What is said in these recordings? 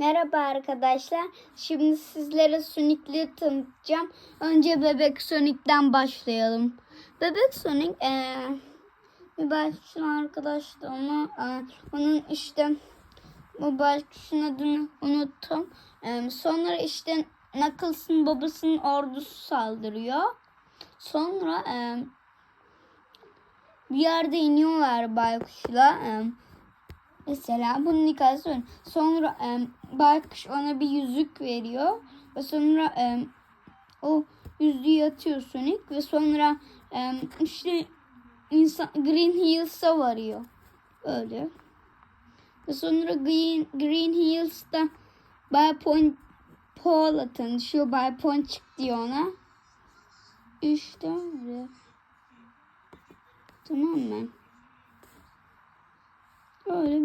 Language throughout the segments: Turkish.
Merhaba arkadaşlar. Şimdi sizlere Sonic'leri tanıtacağım. Önce Bebek Sonic'ten başlayalım. Bebek Sonic bir başkuşun arkadaştı ama eee, onun işte başkuşun adını unuttum. Eee, sonra işte Knuckles'ın babasının ordusu saldırıyor. Sonra eee, bir yerde iniyorlar baykuşla. Eee, Mesela bunun hikayesi öyle. Sonra e, Baykuş ona bir yüzük veriyor. Ve sonra e, o yüzüğü atıyor Sonic. Ve sonra e, işte insan, Green Hills'a varıyor. Öyle. Ve sonra Green, Green Hills'ta Bay Point Paul'la tanışıyor. Bay Ponçik diyor ona. İşte öyle. Tamam mı?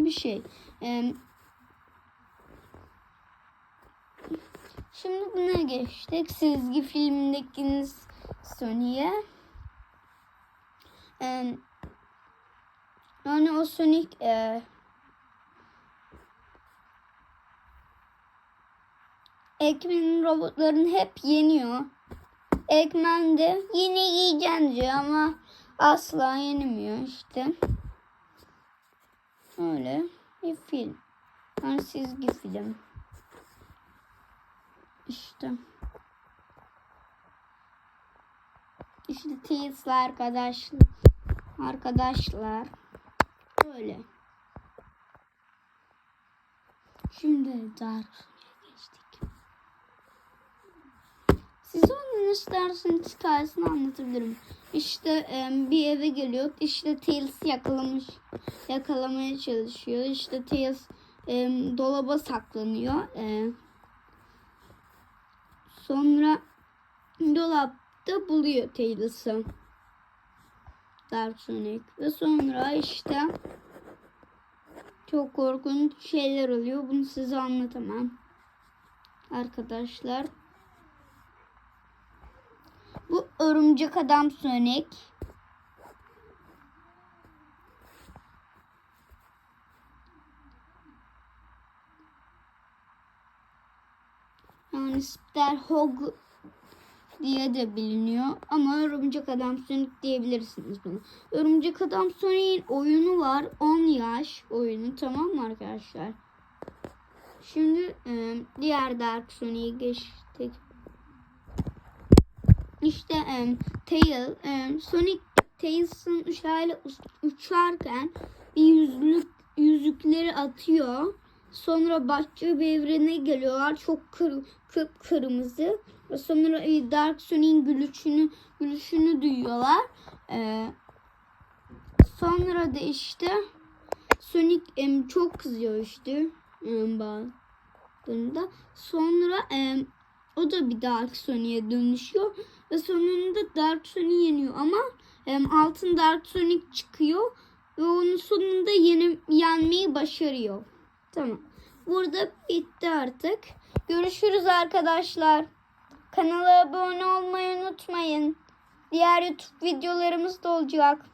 Bir şey. Şimdi buna geçtik. Çizgi filmindeki Sonic'e. Ee, yani o Sonic e, Eggman'in robotlarını hep yeniyor. Eggman de yine yiyeceğim diyor ama asla yenemiyor işte. Öyle bir film. Yani çizgi film. İşte. İşte Tails'la arkadaşlar. Arkadaşlar. Öyle. Şimdi Dark Sonic'e geçtik. Size onun isterseniz hikayesini anlatabilirim. İşte e, bir eve geliyor. İşte Tails yakalamış. Yakalamaya çalışıyor. İşte Tails e, dolaba saklanıyor. E, sonra dolapta buluyor Tails'ı. Dark Sonic. Ve sonra işte çok korkunç şeyler oluyor. Bunu size anlatamam. Arkadaşlar. Örümcek adam Sonic. Yani Spider-Hog diye de biliniyor. Ama Örümcek Adam Sonic diyebilirsiniz bunu. Örümcek Adam Sonic'in oyunu var. 10 yaş oyunu tamam mı arkadaşlar? Şimdi e, diğer Dark Sonic'e geçtik. İşte e, Tail, e, Sonic Tails'ın uçağıyla uçarken bir yüzlük yüzükleri atıyor. Sonra başka bir evrene geliyorlar. Çok kır, kıpkırmızı. Ve sonra e, Dark Sonic'in gülüşünü, gülüşünü duyuyorlar. E, sonra da işte Sonic e, çok kızıyor işte. E, bazılarında. Sonra e, o da bir Dark Sonic'e dönüşüyor. Ve sonunda Dark Sonic yeniyor. Ama e, altın Dark Sonic çıkıyor. Ve onun sonunda yeni, yenmeyi başarıyor. Tamam. Burada bitti artık. Görüşürüz arkadaşlar. Kanala abone olmayı unutmayın. Diğer YouTube videolarımız da olacak.